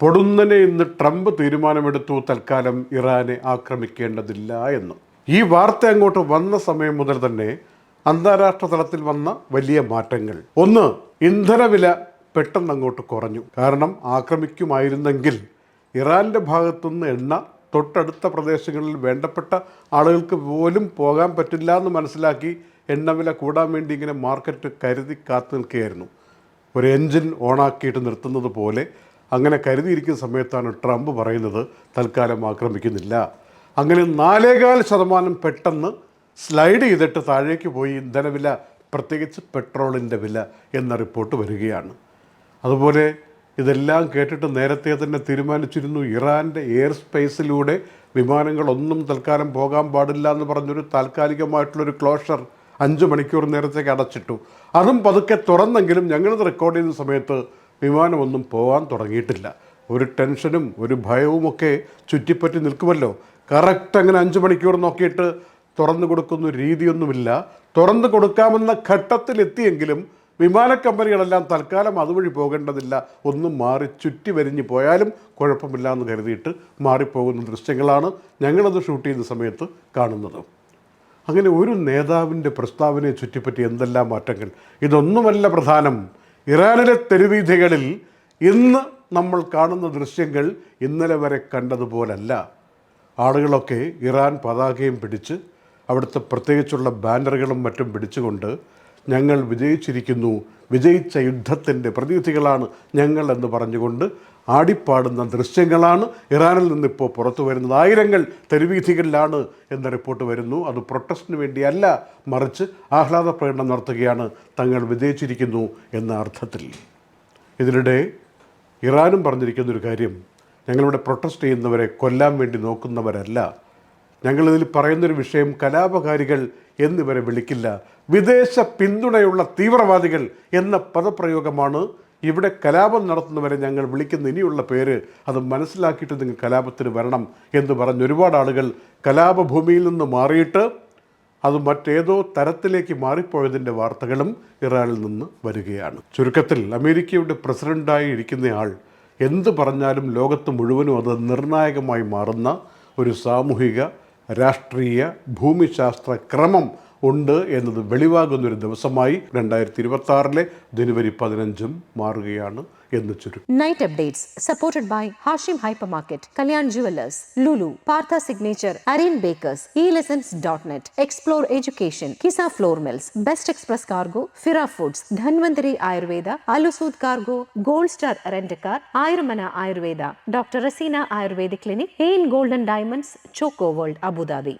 പൊടുന്നനെ ഇന്ന് ട്രംപ് തീരുമാനമെടുത്തു തൽക്കാലം ഇറാനെ ആക്രമിക്കേണ്ടതില്ല എന്ന്. ഈ വാർത്ത അങ്ങോട്ട് വന്ന സമയം മുതൽ തന്നെ അന്താരാഷ്ട്ര തലത്തിൽ വന്ന വലിയ മാറ്റങ്ങൾ. ഒന്ന് ഇന്ധനവില പെട്ടെന്ന് അങ്ങോട്ട് കുറഞ്ഞു. കാരണം ആക്രമിക്കുമായിരുന്നെങ്കിൽ ഇറാന്റെ ഭാഗത്തുനിന്ന് എണ്ണ തൊട്ടടുത്ത പ്രദേശങ്ങളിൽ വേണ്ടപ്പെട്ട ആളുകൾക്ക് പോലും പോകാൻ പറ്റില്ല എന്ന് മനസ്സിലാക്കി എണ്ണവില കൂടാൻ വേണ്ടി ഇങ്ങനെ മാർക്കറ്റ് കരുതി കാത്തു നിൽക്കുകയായിരുന്നു. ഒരു എൻജിൻ ഓണാക്കിയിട്ട് നിർത്തുന്നത് പോലെ അങ്ങനെ കരുതിയിരിക്കുന്ന സമയത്താണ് ട്രംപ് പറയുന്നത് തൽക്കാലം ആക്രമിക്കുന്നില്ല. അങ്ങനെ നാലേകാൽ ശതമാനം പെട്ടെന്ന് സ്ലൈഡ് ചെയ്തിട്ട് താഴേക്ക് പോയി ഇന്ധനവില പ്രത്യേകിച്ച് പെട്രോളിന്റെ വില എന്ന റിപ്പോർട്ട് വരികയാണ്. അതുപോലെ ഇതെല്ലാം കേട്ടിട്ട് നേരത്തെ തന്നെ തീരുമാനിച്ചിരുന്നു ഇറാന്റെ എയർ സ്പേസിലൂടെ വിമാനങ്ങളൊന്നും തൽക്കാലം പോകാൻ പാടില്ല എന്ന് പറഞ്ഞൊരു താൽക്കാലികമായിട്ടുള്ളൊരു ക്ലോഷർ അഞ്ച് മണിക്കൂർ നേരത്തേക്ക് അടച്ചിട്ടു. അതും പതുക്കെ തുറന്നെങ്കിലും ഞങ്ങളിത് റെക്കോർഡ് ചെയ്യുന്ന സമയത്ത് വിമാനമൊന്നും പോകാൻ തുടങ്ങിയിട്ടില്ല. ഒരു ടെൻഷനും ഒരു ഭയവുമൊക്കെ ചുറ്റിപ്പറ്റി നിൽക്കുമല്ലോ. കറക്റ്റ് അങ്ങനെ അഞ്ച് മണിക്കൂർ നോക്കിയിട്ട് തുറന്നു കൊടുക്കുന്ന രീതിയൊന്നുമില്ല. തുറന്നു കൊടുക്കാമെന്ന ഘട്ടത്തിലെത്തിയെങ്കിലും വിമാന കമ്പനികളെല്ലാം തൽക്കാലം അതുവഴി പോകേണ്ടതില്ല. ഒന്നും മാറി ചുറ്റി വരിഞ്ഞ് പോയാലും കുഴപ്പമില്ല എന്ന് കരുതിയിട്ട് മാറിപ്പോകുന്ന ദൃശ്യങ്ങളാണ് ഞങ്ങളത് ഷൂട്ട് ചെയ്യുന്ന സമയത്ത് കാണുന്നത്. അങ്ങനെ ഒരു നേതാവിന്റെ പ്രസ്താവനയെ ചുറ്റിപ്പറ്റി എന്തെല്ലാം മാറ്റങ്ങൾ? ഇതൊന്നുമല്ല പ്രധാനം. ഇറാനിലെ തെരുവീഥികളിൽ ഇന്ന് നമ്മൾ കാണുന്ന ദൃശ്യങ്ങൾ ഇന്നലെ വരെ കണ്ടതുപോലല്ല. ആളുകളൊക്കെ ഇറാൻ പതാകയും പിടിച്ച് അവിടുത്തെ പ്രത്യേകിച്ചുള്ള ബാനറുകളും മറ്റും പിടിച്ചുകൊണ്ട് ഞങ്ങൾ വിജയിച്ചിരിക്കുന്നു വിജയിച്ച യുദ്ധത്തിന്റെ പ്രതിനിധികളാണ് ഞങ്ങൾ എന്ന് പറഞ്ഞുകൊണ്ട് ആടിപ്പാടുന്ന ദൃശ്യങ്ങളാണ് ഇറാനിൽ നിന്നിപ്പോൾ പുറത്തു വരുന്നത്. ആയിരങ്ങൾ തെരുവീഥികളിലാണ് എന്ന റിപ്പോർട്ട് വരുന്നു. അത് പ്രൊട്ടസ്റ്റിന് വേണ്ടിയല്ല മറിച്ച് ആഹ്ലാദ പ്രകടനം നടത്തുകയാണ് തങ്ങൾ വിജയിച്ചിരിക്കുന്നു എന്ന അർത്ഥത്തിൽ. ഇതിനിടെ ഇറാനും പറഞ്ഞിരിക്കുന്നൊരു കാര്യം ഞങ്ങളിവിടെ പ്രൊട്ടസ്റ്റ് ചെയ്യുന്നവരെ കൊല്ലാൻ വേണ്ടി നോക്കുന്നവരല്ല. ഞങ്ങളിതിൽ പറയുന്നൊരു വിഷയം കലാപകാരികൾ എന്നിവരെ വിളിക്കില്ല. വിദേശ പിന്തുണയുള്ള തീവ്രവാദികൾ എന്ന പദപ്രയോഗമാണ് ഇവിടെ കലാപം നടത്തുന്നവരെ ഞങ്ങൾ വിളിക്കുന്ന ഇനിയുള്ള പേര് അത് മനസ്സിലാക്കിയിട്ട് നിങ്ങൾ കലാപത്തിന് വരണം എന്ന് പറഞ്ഞ് ഒരുപാട് ആളുകൾ കലാപഭൂമിയിൽ നിന്ന് മാറിയിട്ട് അത് മറ്റേതോ തരത്തിലേക്ക് മാറിപ്പോയതിന്റെ വാർത്തകളും ഇറാനിൽ നിന്ന് വരികയാണ്. ചുരുക്കത്തിൽ അമേരിക്കയുടെ പ്രസിഡന്റായി ഇരിക്കുന്നയാൾ എന്ത് പറഞ്ഞാലും ലോകത്ത് മുഴുവനും അത് നിർണായകമായി മാറുന്ന ഒരു സാമൂഹിക രാഷ്ട്രീയ ഭൂമിശാസ്ത്ര ക്രമം ഉണ്ട് എന്നത് വെളിവാകുന്ന ഒരു ദിവസമായി രണ്ടായിരത്തി ഇരുപത്തി ആറിലെ ജനുവരി പതിനഞ്ചും മാറുകയാണ് എന്ന് ചുരുക്കം. Night updates supported by Hashim hyper market Kalyan jewellers Lulu Partha signature Aryan bakers dot net explore education Kisa flour mills best express cargo Fira foods Dhanwantari Ayurveda അലുസൂദ് cargo gold star rent a car Ayurmana Ayurveda doctor Raseena Ayurveda clinic എയിൻ golden diamonds choco world Abu Dhabi